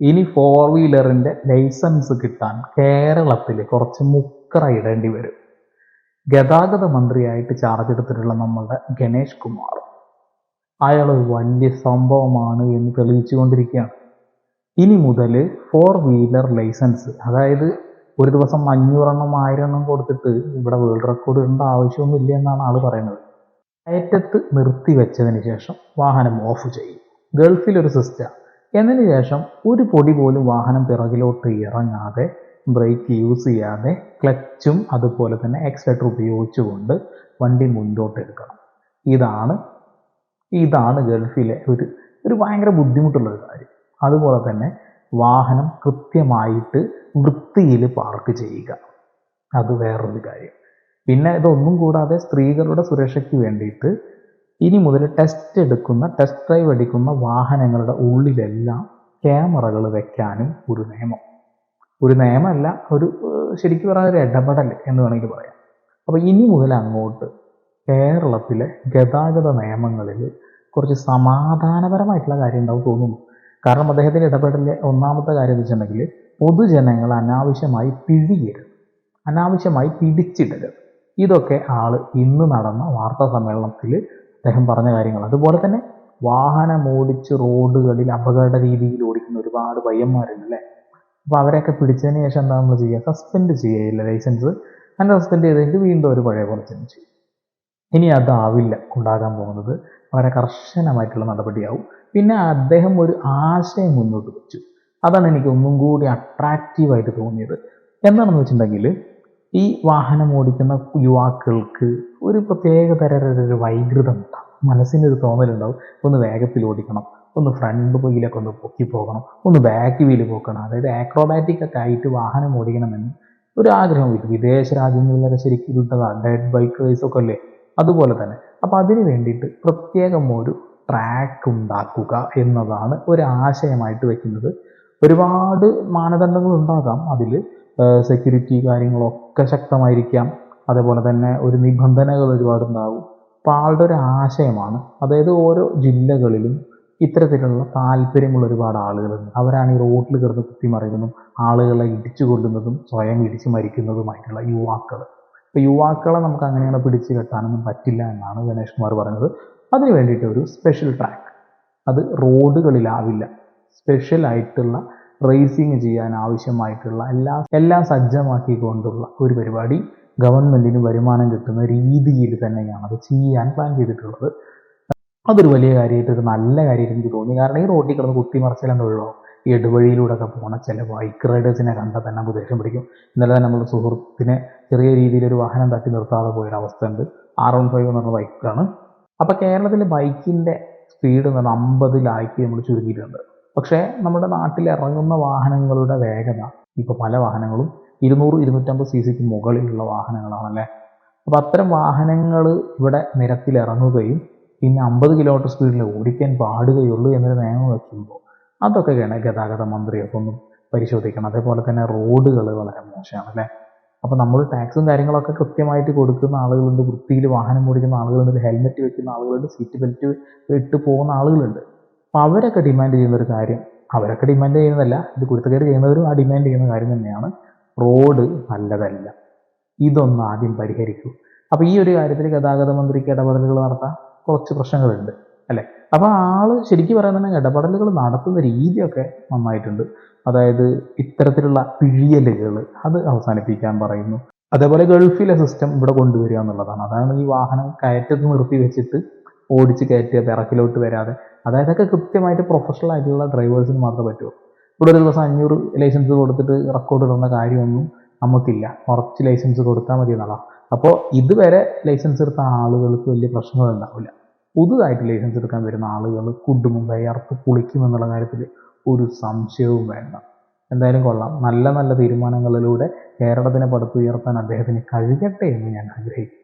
ഇനി four വീലറിന്റെ licence കിട്ടാൻ കേരളത്തിൽ കുറച്ച് മുക്കറ ഇടേണ്ടി വരും. ഗതാഗത മന്ത്രിയായിട്ട് ചാർജ് എടുത്തിട്ടുള്ള നമ്മളുടെ ഗണേഷ് കുമാർ. അയാൾ ഒരു വലിയ സംഭവമാണ് എന്ന് തെളിയിച്ചുകൊണ്ടിരിക്കുകയാണ്. ഇനി മുതൽ ഫോർ വീലർ ലൈസൻസ് അതായത് ഒരു ദിവസം അഞ്ഞൂറെണ്ണം ആയിരം എണ്ണം കൊടുത്തിട്ട് ഇവിടെ വേൾഡ് റെക്കോർഡ് ഇടേണ്ട ആവശ്യമൊന്നുമില്ല എന്നാണ് ആൾ പറയുന്നത്. കയറ്റത്ത് നിർത്തി വെച്ചതിന് ശേഷം വാഹനം ഓഫ് ചെയ്യും. ഗൾഫിലൊരു സിസ്റ്റം എന്നതിന് ശേഷം ഒരു പൊടി പോലും വാഹനം പിറകിലോട്ട് ഇറങ്ങാതെ ബ്രേക്ക് യൂസ് ചെയ്യാതെ ക്ലച്ചും അതുപോലെ തന്നെ എക്സലേറ്റർ ഉപയോഗിച്ചുകൊണ്ട് വണ്ടി മുന്നോട്ട് എടുക്കണം ഇതാണ് ഇതാണ് ഗൾഫിലെ ഒരു ഒരു ഭയങ്കര ബുദ്ധിമുട്ടുള്ള ഒരു കാര്യം. അതുപോലെ തന്നെ വാഹനം കൃത്യമായിട്ട് വൃത്തിയിൽ പാർക്ക് ചെയ്യുക. അത് വേറൊരു കാര്യം. പിന്നെ ഇതൊന്നും കൂടാതെ സ്ത്രീകളുടെ സുരക്ഷയ്ക്ക് വേണ്ടിയിട്ട് ഇനി മുതൽ ടെസ്റ്റ് എടുക്കുന്ന ടെസ്റ്റ് ഡ്രൈവ് അടിക്കുന്ന വാഹനങ്ങളുടെ ഉള്ളിലെല്ലാം ക്യാമറകൾ വെക്കാനും ഒരു നിയമം. ഒരു നിയമമല്ല ഒരു ശരിക്കും പറഞ്ഞ ഒരു ഇടപെടൽ എന്ന് വേണമെങ്കിൽ പറയാം. അപ്പോൾ ഇനി മുതൽ അങ്ങോട്ട് കേരളത്തിലെ ഗതാഗത നിയമങ്ങളിൽ കുറച്ച് സമാധാനപരമായിട്ടുള്ള കാര്യം ഉണ്ടാവും തോന്നുന്നു. കാരണം അദ്ദേഹത്തിന്റെ ഇടപെടലിലെ ഒന്നാമത്തെ കാര്യം എന്ന് വെച്ചിട്ടുണ്ടെങ്കിൽ പൊതുജനങ്ങൾ അനാവശ്യമായി പിഴിയരുത്. അനാവശ്യമായി പിടിച്ചിടരുത്. ഇതൊക്കെ ആൾ ഇന്ന് നടന്ന വാർത്താ സമ്മേളനത്തിൽ അദ്ദേഹം പറഞ്ഞ കാര്യങ്ങൾ. അതുപോലെ തന്നെ വാഹനം ഓടിച്ച് റോഡുകളിൽ അപകട രീതിയിൽ ഓടിക്കുന്ന ഒരുപാട് പയ്യന്മാരുണ്ട് അല്ലേ അപ്പോൾ അവരെയൊക്കെ പിടിച്ചതിന് ശേഷം എന്താ നമ്മൾ ചെയ്യുക? സസ്പെൻഡ് ചെയ്യുകയില്ല ലൈസൻസ്. അങ്ങനെ സസ്പെൻഡ് ചെയ്തെങ്കിൽ വീണ്ടും ഒരു പഴയ പോലെ തന്നെ ചെയ്യും. ഇനി അതാവില്ല ഉണ്ടാകാൻ പോകുന്നത്. വളരെ കർശനമായിട്ടുള്ള നടപടിയാവും. പിന്നെ അദ്ദേഹം ഒരു ആശയം മുന്നോട്ട് വെച്ചു. അതാണ് എനിക്ക് ഒന്നും കൂടി അട്രാക്റ്റീവായിട്ട് തോന്നിയത്. എന്താണെന്ന് വെച്ചിട്ടുണ്ടെങ്കിൽ ഈ വാഹനം ഓടിക്കുന്ന യുവാക്കൾക്ക് ഒരു പ്രത്യേക തരം ഒരു വൈകൃതം ഉണ്ടാവും. മനസ്സിനൊരു തോന്നലുണ്ടാവും. ഒന്ന് വേഗത്തിൽ ഓടിക്കണം. ഒന്ന് ഫ്രണ്ട് വീലൊക്കെ ഒന്ന് പൊക്കി പോകണം. ഒന്ന് ബാക്ക് വീൽ പോക്കണം. അതായത് ആക്രോബാറ്റിക് ഒക്കെ ആയിട്ട് വാഹനം ഓടിക്കണമെന്ന് ഒരു ആഗ്രഹം വരും. വിദേശ രാജ്യങ്ങളിലൊക്കെ ശരിക്കും കിട്ടതാണ് ഡെഡ് ബൈക്ക് റേസൊക്കെ അല്ലേ? അതുപോലെ തന്നെ. അപ്പോൾ അതിന് വേണ്ടിയിട്ട് പ്രത്യേകം ഒരു ട്രാക്ക് ഉണ്ടാക്കുക എന്നതാണ് ഒരു ആശയമായിട്ട് വെക്കുന്നത്. ഒരുപാട് മാനദണ്ഡങ്ങൾ ഉണ്ടാകാം അതിൽ സെക്യൂരിറ്റി കാര്യങ്ങളൊക്കെ ശക്തമായിരിക്കാം. അതേപോലെ തന്നെ ഒരു നിബന്ധനകൾ ഒരുപാടുണ്ടാകും. അപ്പോൾ ആളുടെ ഒരു ആശയമാണ്. അതായത് ഓരോ ജില്ലകളിലും ഇത്തരത്തിലുള്ള താല്പര്യമുള്ള ഒരുപാട് ആളുകളുണ്ട്. അവരാണ് ഈ റോഡിൽ കിടന്ന് കുത്തിമറിയുന്നതും ആളുകളെ ഇടിച്ചു കൊല്ലുന്നതും സ്വയം ഇടിച്ചു മരിക്കുന്നതുമായിട്ടുള്ള യുവാക്കൾ. അപ്പോൾ യുവാക്കളെ നമുക്ക് അങ്ങനെയാണ് അങ്ങനെ പിടിച്ചു കെട്ടാനൊന്നും പറ്റില്ല എന്നാണ് ഗണേഷ് കുമാർ പറഞ്ഞത്. അതിന് വേണ്ടിയിട്ട് ഒരു സ്പെഷ്യൽ ട്രാക്ക് അത് റോഡുകളിലാവില്ല സ്പെഷ്യൽ ആയിട്ടുള്ള റേസിങ് ചെയ്യാൻ ആവശ്യമായിട്ടുള്ള എല്ലാ എല്ലാം സജ്ജമാക്കിക്കൊണ്ടുള്ള ഒരു പരിപാടി ഗവൺമെന്റിന് വരുമാനം കിട്ടുന്ന രീതിയിൽ തന്നെയാണ് അത് ചെയ്യാൻ പ്ലാൻ ചെയ്തിട്ടുള്ളത്. അതൊരു വലിയ കാര്യമായിട്ട് ഒരു നല്ല കാര്യമായിട്ട് എനിക്ക് തോന്നി. കാരണം ഈ റോഡിൽ കിടന്ന് കുത്തിമറിച്ചിലെന്തോ ഒഴിവാകും ഈ ഇടവഴിയിലൂടെയൊക്കെ പോണ ചില ബൈക്ക് റൈഡേഴ്സിനെ കണ്ടാൽ തന്നെ നമുക്ക് ദേഷ്യം പിടിക്കും. ഇന്നലെ നമ്മുടെ സുഹൃത്തിനെ ചെറിയ രീതിയിൽ ഒരു വാഹനം തട്ടി നിർത്താതെ പോയൊരു അവസ്ഥ ഉണ്ട് ആർ വൺ ഫൈവ് എന്ന് പറഞ്ഞ ബൈക്കാണ് അപ്പോൾ കേരളത്തിലെ ബൈക്കിന്റെ സ്പീഡ് എന്ന് പറഞ്ഞാൽ അമ്പതിലാക്കി നമ്മൾ ചുരുക്കിയിട്ടുണ്ട് പക്ഷേ നമ്മുടെ നാട്ടിൽ ഇറങ്ങുന്ന വാഹനങ്ങളുടെ വേഗത ഇപ്പോൾ പല വാഹനങ്ങളും ഇരുന്നൂറ് ഇരുന്നൂറ്റമ്പത് സി സിക്ക് മുകളിലുള്ള വാഹനങ്ങളാണല്ലേ? അപ്പോൾ അത്തരം വാഹനങ്ങൾ ഇവിടെ നിരത്തിൽ ഇറങ്ങുകയും പിന്നെ അമ്പത് കിലോമീറ്റർ സ്പീഡിൽ ഓടിക്കാൻ പാടുകയുള്ളൂ എന്നൊരു നിയമം വയ്ക്കുമ്പോൾ അതൊക്കെ ഗതാഗത മന്ത്രിയൊക്കെ ഒന്ന് പരിശോധിക്കണം. അതേപോലെ തന്നെ റോഡുകൾ വളരെ മോശമാണ് അല്ലേ അപ്പോൾ നമ്മൾ ടാക്സും കാര്യങ്ങളൊക്കെ കൃത്യമായിട്ട് കൊടുക്കുന്ന ആളുകളുണ്ട് വൃത്തിയിൽ വാഹനം ഓടിക്കുന്ന ആളുകളുണ്ട് ഹെൽമെറ്റ് വെക്കുന്ന ആളുകളുണ്ട് സീറ്റ് ബെൽറ്റ് ഇട്ട് പോകുന്ന ആളുകളുണ്ട്. അപ്പോൾ അവരൊക്കെ ഡിമാൻഡ് ചെയ്യുന്ന ഒരു കാര്യം. അവരൊക്കെ ഡിമാൻഡ് ചെയ്യുന്നതല്ല. ഇത് കുരുത്തക്കേട് ചെയ്യുന്നവരും ആ ഡിമാൻഡ് ചെയ്യുന്ന കാര്യം തന്നെയാണ്. റോഡ് നല്ലതല്ല. ഇതൊന്ന് ആദ്യം പരിഹരിക്കൂ. അപ്പോൾ ഈ ഒരു കാര്യത്തിൽ ഗതാഗത മന്ത്രിക്ക് ഇടപെടലുകൾ നടത്താൻ കുറച്ച് പ്രശ്നങ്ങളുണ്ട് അല്ലേ? അപ്പോൾ ആൾ ശരിക്കും പറയുന്നുണ്ടെങ്കിൽ ഇടപെടലുകൾ നടത്തുന്ന രീതിയൊക്കെ നന്നായിട്ടുണ്ട്. അതായത് ഇത്തരത്തിലുള്ള പിഴിയലുകൾ അത് അവസാനിപ്പിക്കാൻ പറയുന്നു. അതേപോലെ ഗൾഫിലെ സിസ്റ്റം ഇവിടെ കൊണ്ടുവരിക എന്നുള്ളതാണ്. അതാണ് ഈ വാഹനം കയറ്റത്ത് നിർത്തി വെച്ചിട്ട് ഓടിച്ച് കയറ്റുക പിറക്കിലോട്ട് വരാതെ. അതായത് അതൊക്കെ കൃത്യമായിട്ട് പ്രൊഫഷണൽ ആയിട്ടുള്ള ഡ്രൈവേഴ്സിന് മാത്രമേ പറ്റുള്ളൂ ഇവിടെ ഒരു ദിവസം അഞ്ഞൂറ് ലൈസൻസ് കൊടുത്തിട്ട് റെക്കോർഡ് ഇടുന്ന കാര്യമൊന്നും നമുക്കില്ല. കുറച്ച് ലൈസൻസ് കൊടുത്താൽ മതി എന്നുള്ള അപ്പോൾ ഇതുവരെ ലൈസൻസ് എടുത്ത ആളുകൾക്ക് വലിയ പ്രശ്നങ്ങളുണ്ടാവില്ല പുതുതായിട്ട് ലൈസൻസ് എടുക്കാൻ വരുന്ന ആളുകൾ കുടുംബം വയർത്ത് കുളിക്കും എന്നുള്ള കാര്യത്തിൽ ഒരു സംശയവും വേണ്ട. എന്തായാലും കൊള്ളാം. നല്ല നല്ല തീരുമാനങ്ങളിലൂടെ കേരളത്തിനെ പടുത്തുയർത്താൻ അദ്ദേഹത്തിന് കഴിയട്ടെ എന്ന് ഞാൻ ആഗ്രഹിക്കുന്നു.